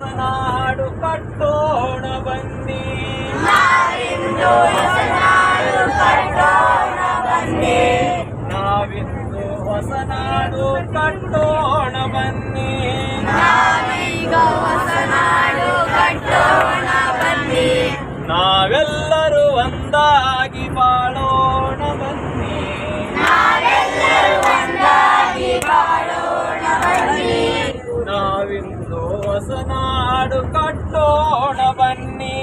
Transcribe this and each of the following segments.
ನಾಡು ಕಟ್ಟೋಣ ಬನ್ನಿ. వసనాడు కట్టోడవన్నీ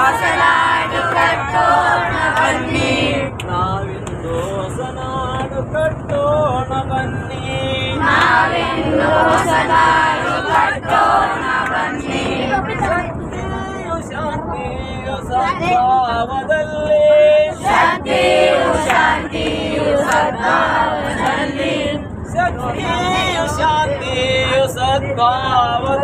వసనాడు కట్టోడవన్నీ నావిందో వసనాడు కట్టోడవన్నీ నావిందో వసనాడు కట్టోడవన్నీ శాంతియు సద్భావదల్లే శాంతియు శాంతియు సద్భావదల్లే శక్తియు 哥，我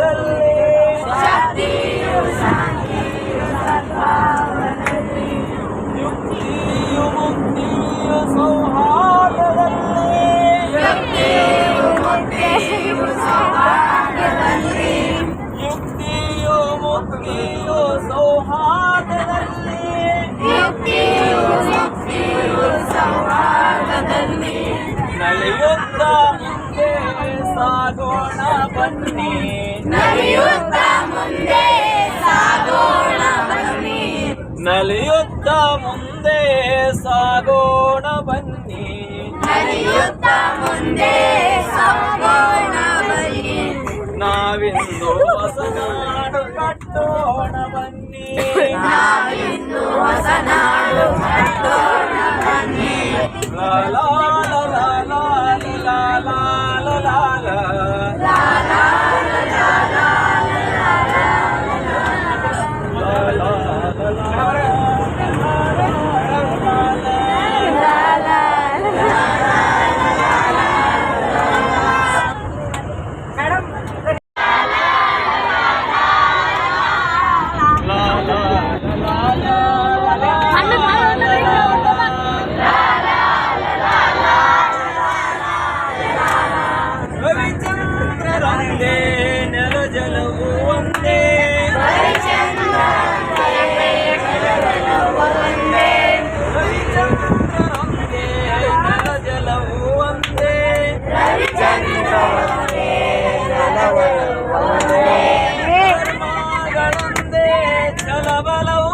ಸಾಗೋಣ ಬನ್ನಿ ನಲಿಯುತ್ತ ಮುಂದೆ ಸಾಗೋಣ ಬನ್ನಿ ನಾವಿಂದು ಹೊಸ ನಾಡು ಕಟ್ಟೋಣ ಬನ್ನಿ ಲಾ ಲಾ la la la